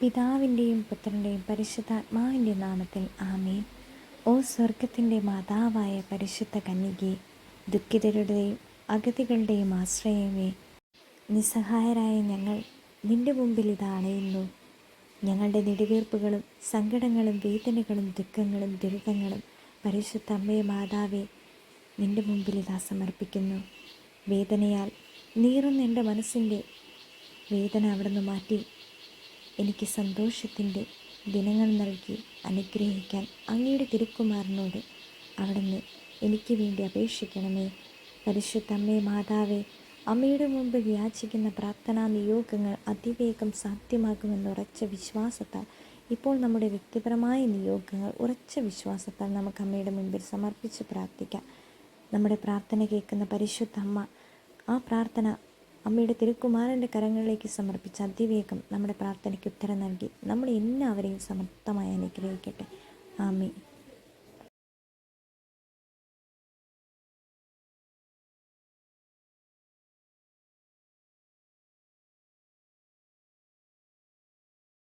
പിതാവിന്റെയും പുത്രന്റെയും പരിശുദ്ധാത്മാവിന്റെ നാമത്തിൽ ആമേൻ. ഓ സ്വർഗത്തിന്റെ മാതാവായ പരിശുദ്ധ കന്യകെ ദുഃഖിതരുടെയും അഗതികളുടെയും ആശ്രയമേ നിസ്സഹായരായ ഞങ്ങൾ നിന്റെ മുമ്പിൽ ഇത് അണയുന്നു. ഞങ്ങളുടെ നെടുവീർപ്പുകളും സങ്കടങ്ങളും വേദനകളും ദുഃഖങ്ങളും ദുരിതങ്ങളും പരിശുദ്ധ അമ്മയെ മാതാവെ നിന്റെ മുമ്പിൽ ഇതാ സമർപ്പിക്കുന്നു. വേദനയാൽ നീറുന്ന എന്റെ മനസ്സിന്റെ വേദന അവിടുന്ന് മാറ്റി എനിക്ക് സന്തോഷത്തിന്റെ ദിനങ്ങൾ നൽകി അനുഗ്രഹിക്കാൻ അങ്ങയുടെ തിരുക്കുമാറിനോട് അവിടുന്ന് എനിക്ക് വേണ്ടി അപേക്ഷിക്കണമേ. പരിശുദ്ധ അമ്മേ മാതാവേ അമ്മയുടെ മുമ്പ് യാചിക്കുന്ന പ്രാർത്ഥനാ നിയോഗങ്ങൾ അതിവേഗം സാധ്യമാകുമെന്ന് ഉറച്ച വിശ്വാസത്താൽ ഇപ്പോൾ നമ്മുടെ വ്യക്തിപരമായ നിയോഗങ്ങൾ ഉറച്ച വിശ്വാസത്താൽ നമുക്ക് അമ്മയുടെ മുമ്പിൽ സമർപ്പിച്ച് പ്രാർത്ഥിക്കാം. നമ്മുടെ പ്രാർത്ഥന കേൾക്കുന്ന പരിശുദ്ധ അമ്മ ആ പ്രാർത്ഥന അമ്മയുടെ തിരുക്കുമാരന്റെ കരങ്ങളിലേക്ക് സമർപ്പിച്ച അതിവേഗം നമ്മുടെ പ്രാർത്ഥനയ്ക്ക് ഉത്തരം നൽകി. നമ്മൾ എല്ലാവരെയും സമർത്ഥമായി അനുഗ്രഹിക്കട്ടെ. ആമേ